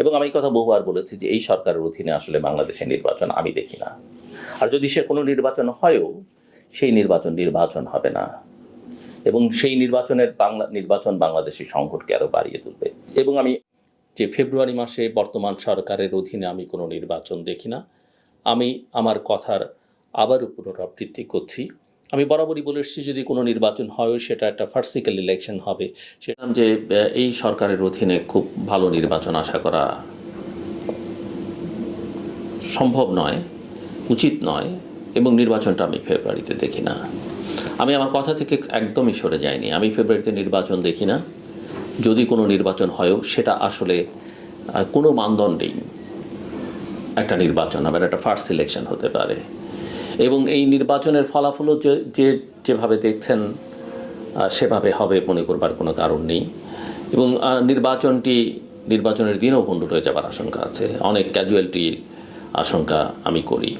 এবং আমি কথা বহুবার বলেছি যে এই সরকারের অধীনে আসলে বাংলাদেশের নির্বাচন আমি দেখি না। আর যদি সে কোনো নির্বাচন হয়ও, সেই নির্বাচন নির্বাচন হবে না। এবং সেই নির্বাচনের বাংলা, নির্বাচন বাংলাদেশের সংকটকে আরও বাড়িয়ে তুলবে। এবং আমি যে ফেব্রুয়ারি মাসে বর্তমান সরকারের অধীনে আমি কোনো নির্বাচন দেখি না, আমি আমার কথার আবারও পুনরাবৃত্তি করছি। আমি বরাবরই বলে এসেছি, যদি কোনো নির্বাচন হয়, সেটা একটা ফার্সিক্যাল ইলেকশন হবে। সেটা যে এই সরকারের অধীনে খুব ভালো নির্বাচন আশা করা সম্ভব নয়, উচিত নয়, এবং নির্বাচনটা আমি ফেব্রুয়ারিতে দেখি না। আমি আমার কথা থেকে একদমই সরে যাইনি। আমি ফেব্রুয়ারিতে নির্বাচন দেখি না। যদি কোনো নির্বাচন হয়ও সেটা আসলে কোনো মানদণ্ডেই একটা নির্বাচন হবে একটা ফার্স্ট ইলেকশন হতে পারে। এবং এই নির্বাচনের ফলাফলও যে যেভাবে দেখছেন সেভাবে হবে মনে করবার কোনো কারণ নেই। এবং নির্বাচনটি, নির্বাচনের দিনও ভণ্ডুল হয়ে যাবার আশঙ্কা আছে। অনেক ক্যাজুয়ালিটির আশঙ্কা আমি করি।